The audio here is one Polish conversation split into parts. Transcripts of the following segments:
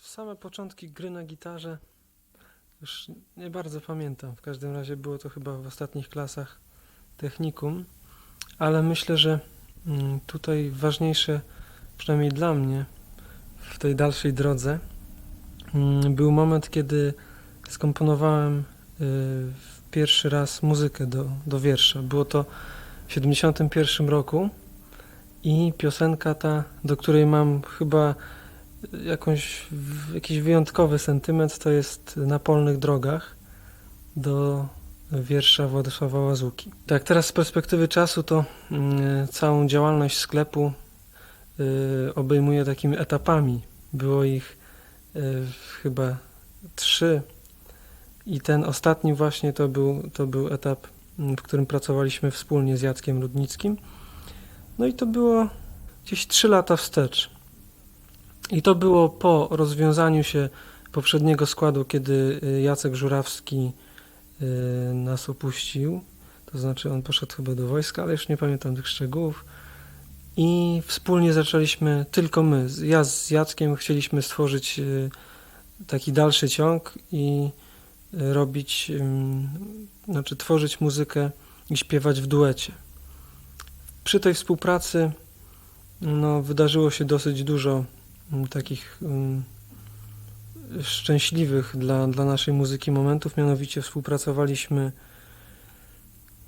Same początki gry na gitarze już nie bardzo pamiętam. W każdym razie było to chyba w ostatnich klasach technikum, ale myślę, że mm, tutaj ważniejsze, przynajmniej dla mnie, w tej dalszej drodze, mm, był moment, kiedy skomponowałem y, pierwszy raz muzykę do, do wiersza. Było to w 71 roku i piosenka ta, do której mam chyba jakąś, jakiś wyjątkowy sentyment, to jest Na polnych drogach do wiersza Władysława Łazuki. Tak, teraz z perspektywy czasu to mm, całą działalność sklepu y, obejmuje takimi etapami. Było ich y, chyba trzy i ten ostatni właśnie to był, to był etap, mm, w którym pracowaliśmy wspólnie z Jackiem Rudnickim. No i to było gdzieś trzy lata wstecz. I to było po rozwiązaniu się poprzedniego składu, kiedy y, Jacek Żurawski y, nas opuścił. To znaczy on poszedł chyba do wojska, ale już nie pamiętam tych szczegółów. I wspólnie zaczęliśmy, tylko my, ja z Jackiem chcieliśmy stworzyć y, taki dalszy ciąg i robić, znaczy tworzyć muzykę i śpiewać w duecie. Przy tej współpracy no, wydarzyło się dosyć dużo takich mm, szczęśliwych dla, dla naszej muzyki momentów. Mianowicie współpracowaliśmy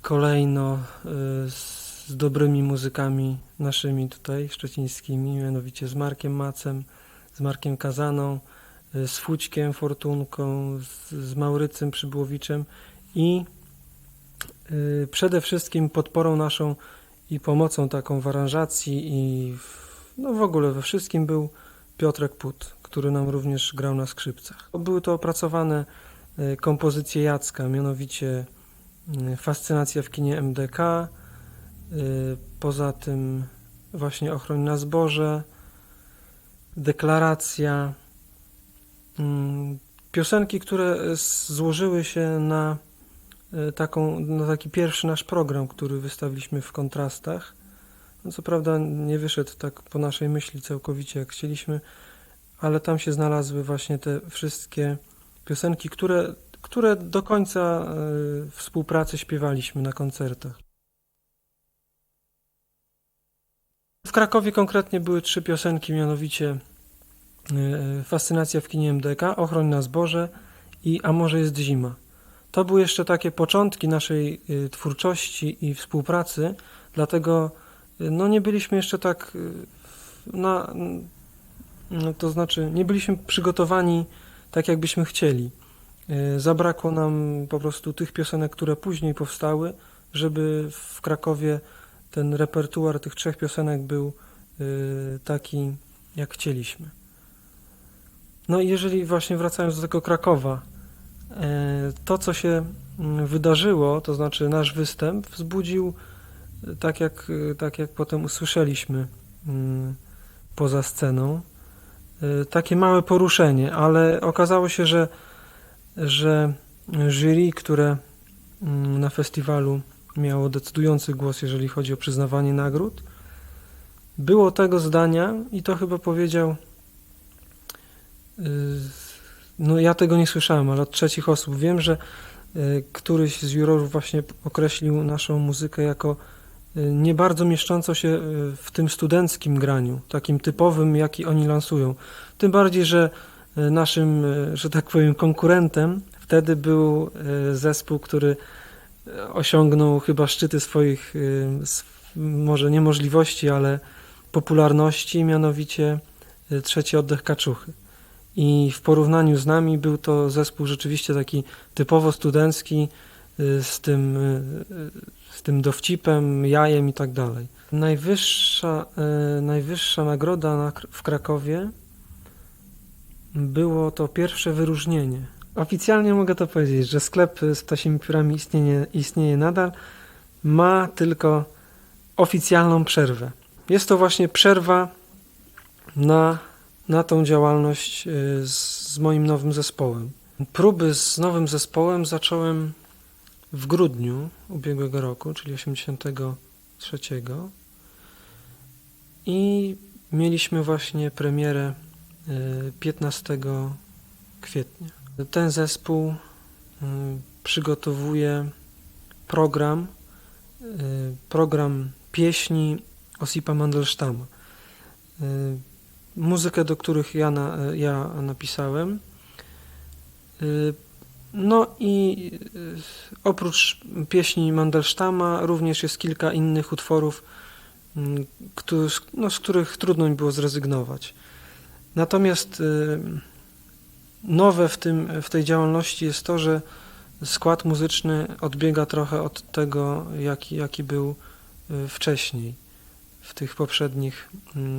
kolejno y, z, z dobrymi muzykami naszymi tutaj, szczecińskimi, mianowicie z Markiem Macem, z Markiem Kazaną, y, z Fućkiem Fortunką, z, z Maurycym Przybłowiczem i y, przede wszystkim podporą naszą i pomocą taką w aranżacji i w, no w ogóle we wszystkim był Piotrek Put, który nam również grał na skrzypcach. Były to opracowane e, kompozycje Jacka, mianowicie e, Fascynacja w kinie MDK, e, poza tym właśnie Ochroń na zboże, Deklaracja, mm, piosenki, które złożyły się na taką, na taki pierwszy nasz program, który wystawiliśmy w kontrastach. No, co prawda nie wyszedł tak po naszej myśli całkowicie jak chcieliśmy, ale tam się znalazły właśnie te wszystkie piosenki, które, które do końca e, współpracy śpiewaliśmy na koncertach. W Krakowie konkretnie były trzy piosenki, mianowicie e, Fascynacja w kinie MDK, Ochroń na zboże i A może jest zima. To były jeszcze takie początki naszej y, twórczości i współpracy, dlatego y, no nie byliśmy jeszcze tak y, na, no, to znaczy nie byliśmy przygotowani tak jakbyśmy chcieli. Y, Zabrakło nam po prostu tych piosenek, które później powstały, żeby w Krakowie ten repertuar tych trzech piosenek był y, taki jak chcieliśmy. No i jeżeli właśnie wracając do tego Krakowa, To, co się mm, wydarzyło, to znaczy nasz występ, wzbudził, tak jak, e, tak jak potem usłyszeliśmy mm, poza sceną, e, takie małe poruszenie, ale okazało się, że, że jury, które mm, na festiwalu miało decydujący głos, jeżeli chodzi o przyznawanie nagród, było tego zdania i to chyba powiedział y, no ja tego nie słyszałem, ale od trzecich osób wiem, że y, któryś z jurorów właśnie określił naszą muzykę jako y, nie bardzo mieszczącą się y, w tym studenckim graniu, takim typowym, jaki oni lansują. Tym bardziej, że y, naszym, y, że tak powiem, konkurentem wtedy był y, zespół, który y, osiągnął chyba szczyty swoich, y, sw- może nie możliwości, ale popularności, mianowicie y, Trzeci Oddech Kaczuchy. I w porównaniu z nami był to zespół rzeczywiście taki typowo studencki, y, z tym, y, y, z tym dowcipem, jajem i tak dalej. Najwyższa, y, najwyższa nagroda na, w Krakowie było to pierwsze wyróżnienie. Oficjalnie mogę to powiedzieć, że sklep z ptasimi piórami istnieje, istnieje nadal, ma tylko oficjalną przerwę. Jest to właśnie przerwa na na tą działalność y, z, z moim nowym zespołem. Próby z nowym zespołem zacząłem w grudniu ubiegłego roku, czyli 83. I mieliśmy właśnie premierę y, 15 kwietnia. Ten zespół y, przygotowuje program, y, program pieśni Osipa Mandelsztama. Muzykę, do których ja, na, ja napisałem. No i y, oprócz pieśni Mandelsztama również jest kilka innych utworów, no, z których trudno mi było zrezygnować. Natomiast y, nowe w, tym, w tej działalności jest to, że skład muzyczny odbiega trochę od tego, jaki, jaki był y, wcześniej w tych poprzednich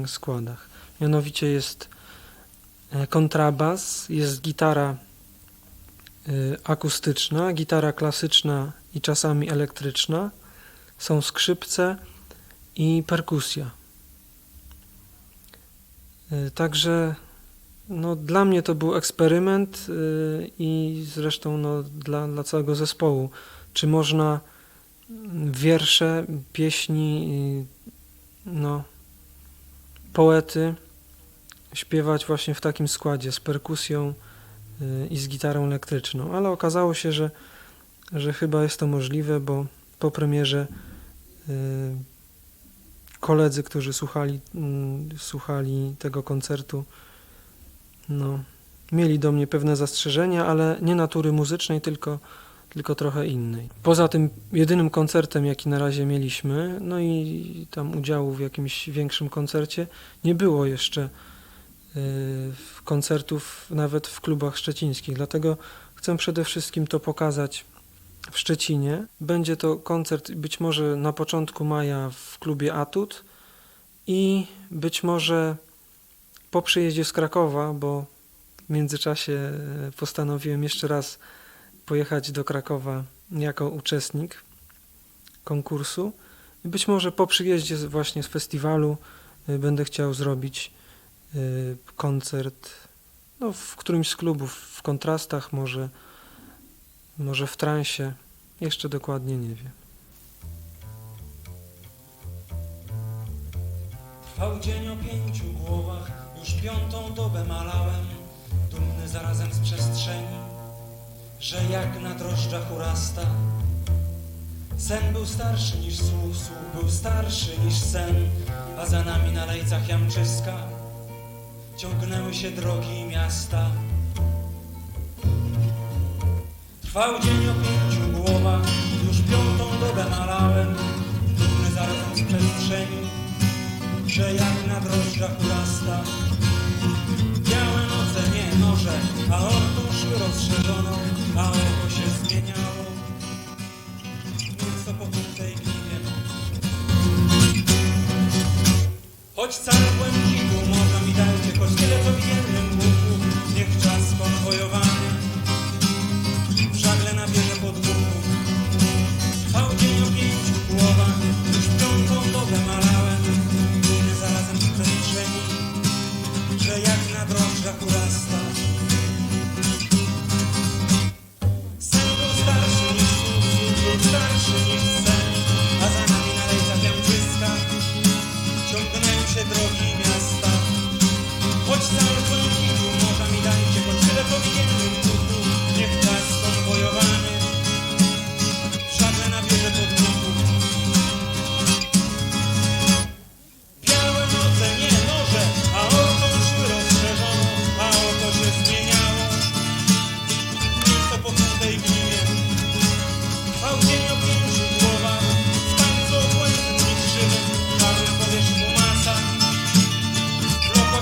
składach. Mianowicie jest e, kontrabas, jest gitara akustyczna, gitara klasyczna i czasami elektryczna, są skrzypce i perkusja. Y, Także no, dla mnie to był eksperyment y, i zresztą no, dla, dla całego zespołu. Czy można wiersze, pieśni, y, no, poety śpiewać właśnie w takim składzie z perkusją y, i z gitarą elektryczną, ale okazało się, że, że chyba jest to możliwe, bo po premierze y, koledzy, którzy słuchali, mm, słuchali tego koncertu, no, mieli do mnie pewne zastrzeżenia, ale nie natury muzycznej, tylko, tylko trochę innej. Poza tym jedynym koncertem, jaki na razie mieliśmy, no i tam udziału w jakimś większym koncercie, nie było jeszcze y, koncertów nawet w klubach szczecińskich, dlatego chcę przede wszystkim to pokazać w Szczecinie. Będzie to koncert być może na początku maja w klubie Atut i być może po przyjeździe z Krakowa, bo w międzyczasie e, postanowiłem jeszcze raz pojechać do Krakowa jako uczestnik konkursu. Być może po przyjeździe właśnie z festiwalu e, będę chciał zrobić koncert no, w którymś z klubów, w kontrastach, może, może w transie. Jeszcze dokładnie nie wiem. Trwał dzień o pięciu głowach, już piątą dobę malałem, dumny zarazem z przestrzeni, że jak na drożdżach urasta. Sen był starszy niż słuch był starszy niż sen, a za nami na lejcach Jamczyska ciągnęły się drogi miasta. Trwał dzień o pięciu głowach, już piątą dobę malałem, dumny zarazem z przestrzeni, że jak na drożdżach urasta. Białe noce, nie noże, a ortą szły rozszerzoną, a oko się zmieniało. Mięso po kutej glinie. Choć całe błękitu morza mi dajcie, choć tyle co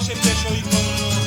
szybciej i wolno.